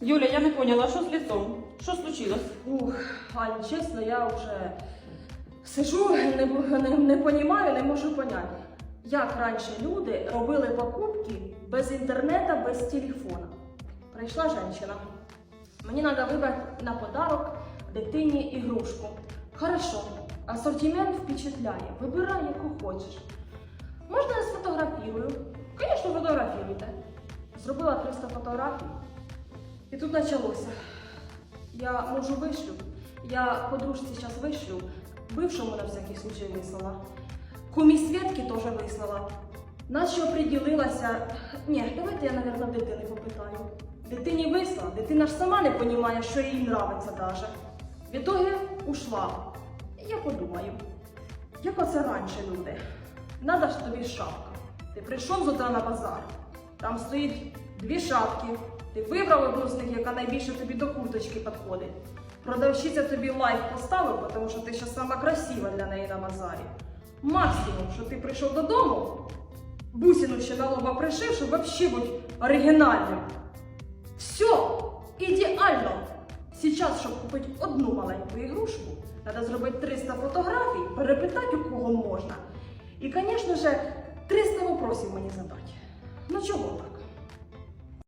Юля, я не поняла, що з лицом? Що случилось? Ух, Ань, чесно, я вже сижу, не, не, не понімаю, не можу поняти, як раніше люди робили покупки без інтернету, без телефона. Прийшла жінка. Мені треба вибрати на подарок дитині ігрушку. Хорошо, асортимент впечатляє. Вибирай, яку хочеш. Можна я сфотографірую? Звісно, фотографіруйте. Зробила 300 фотографій. Тут почалося. Я можу вишлю. Я подружці зараз вишлю. Бившому на всякий случай вислала. Кумі Свєтки теж вислала. Наче оприділилася. Ні, давайте я, мабуть, дитини попитаю. Дитині вислала, дитина ж сама не розуміє, що їй нравиться даже. В ітогі ушла. Я подумаю, як оце раніше люди. Надо ж тобі шапка. Ти прийшов з утра на базар. Там стоїть дві шапки. Ти вибрав одну з них, яка найбільше тобі до курточки підходить. Продавщиця тобі лайк поставив, тому що ти ще сама красива для неї на базарі. Максимум, що ти прийшов додому, бусину ще на лоба пришив, щоб взагалі бути оригінальним. Все, ідеально. Сейчас, щоб купити одну маленьку ігрушку, треба зробити 300 фотографій, перепитати у кого можна. І, звісно ж, 300 вопросів мені задати. Ну чого так?